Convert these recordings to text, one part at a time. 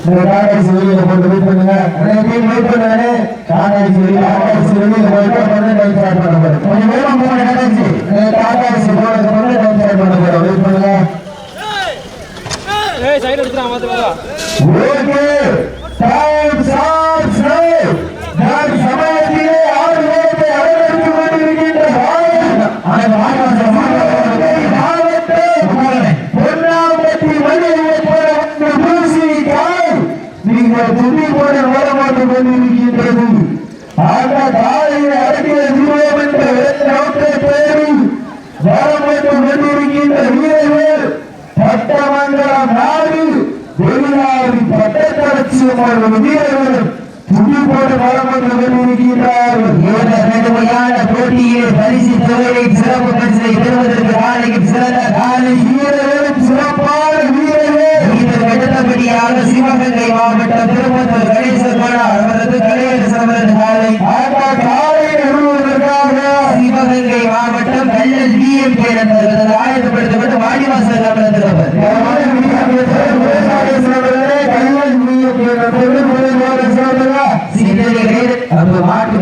இந்த காக்காசி போட்டு வெயிட் பண்ணுங்க அன்னைக்கு வெயிட் பண்ணுவாரு காக்காசி வெளியில காக்காசி வெளியில போயிட்டு பண்ண டைம் ஸ்டார்ட் பண்ண போறோம் கொஞ்சம் வேகமா போன போனதுக்கு டைம் ஸ்டார்ட் பண்ண போறோம் வெயிட் பண்ணுங்க ஏய் சைடு எடுத்துறான் மாத்து ஓகே டைம் ஸ்டார்ட்ஸ் நீங்கள் துணி போட வளமாட்டுக் கொண்டிருக்கின்றது. அந்த காலையை அடக்கிய தீபம் என்ற நோக்கை பேரி வரம் கொண்டிருக்கின்ற வீரர்கள் பட்டமங்கலம் நாடு வெளிநாடு வீரர்கள் துணி கடுமையான பரிசு தொகையை சிறப்பு பரிசை பெறுவதற்கு நாளைக்கு சிறந்த காலை வீரர்கள் நாகை மாவட்டம் கல்லல் பிஎம் நண்பர்கள் ஆயத்தப்படுத்தப்பட்டு வாடிவாசல் அவரது நபர் சிந்தனைகளே அந்த மாட்டு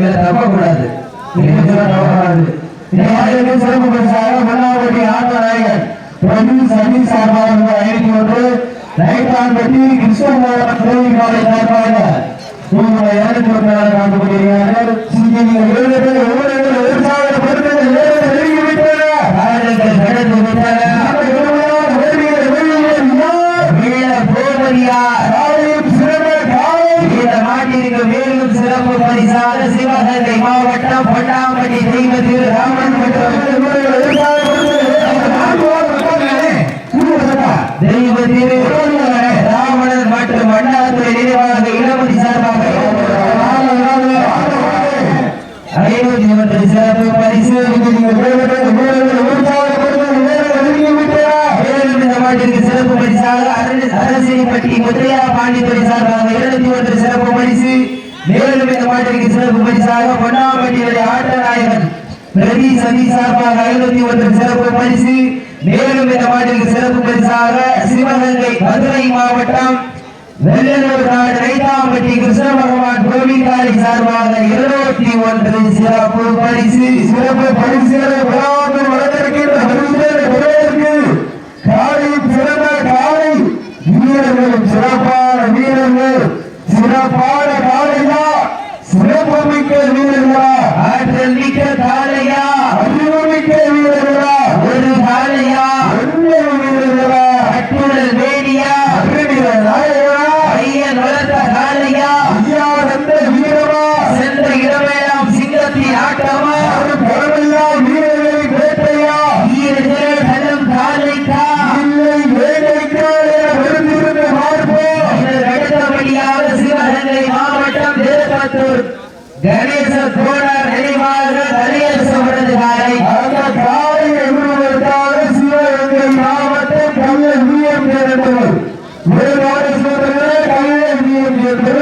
கடந்து விட்டன வீர போமரியார் இந்த மாட்டிற்கு மேலும் சிறப்பு பரிசாக சிவகங்கை மாவட்டம் பொன்னாம்பட்டி தெய்வ திரு ராமன் தெய்வ திரு ராவணன் மற்றும் நினைவாக இளமதி சார்பாக ஐநூத்தி ஒன்று சிறப்பு பரிசு மாட்டிற்கு சிறப்பு பரிசாக முத்தையா பாண்டித்துறை சார்பாக இருநூத்தி ஒன்று சிறப்பு பரிசு. மேலும் இந்த மாட்டிற்கு சிறப்பு பரிசாக பொன்னாம்பட்டியுடைய ஆட்டநாயகன் பிரதி சதி சார்பாக ஐநூத்தி ஒன்று சிறப்பு பரிசு. மேலும் இந்த மாட்டிற்கு சிறப்பு பரிசாக சிவகங்கை மதுரை மாவட்டம் வெள்ளலூர் நாடு ரைதாம்பட்டி கிருஷ்ண பகவான் கோவிந்தாரி சார்பாக இருநூத்தி ஒன்று சிறப்பு பரிசு சிறப்பு பரிசு.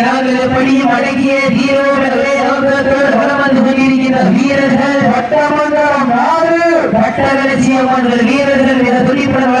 இடங்களிலே படிய மடங்கிய தீரோடங்களே நோக்கத்தோடு வளம் வந்து கொண்டிருக்கின்ற வீரர்கள் பட்டமங்கலம் நாடு பட்டவரசியம்மன்கள் வீரர்கள் மிக துடிப்புடன்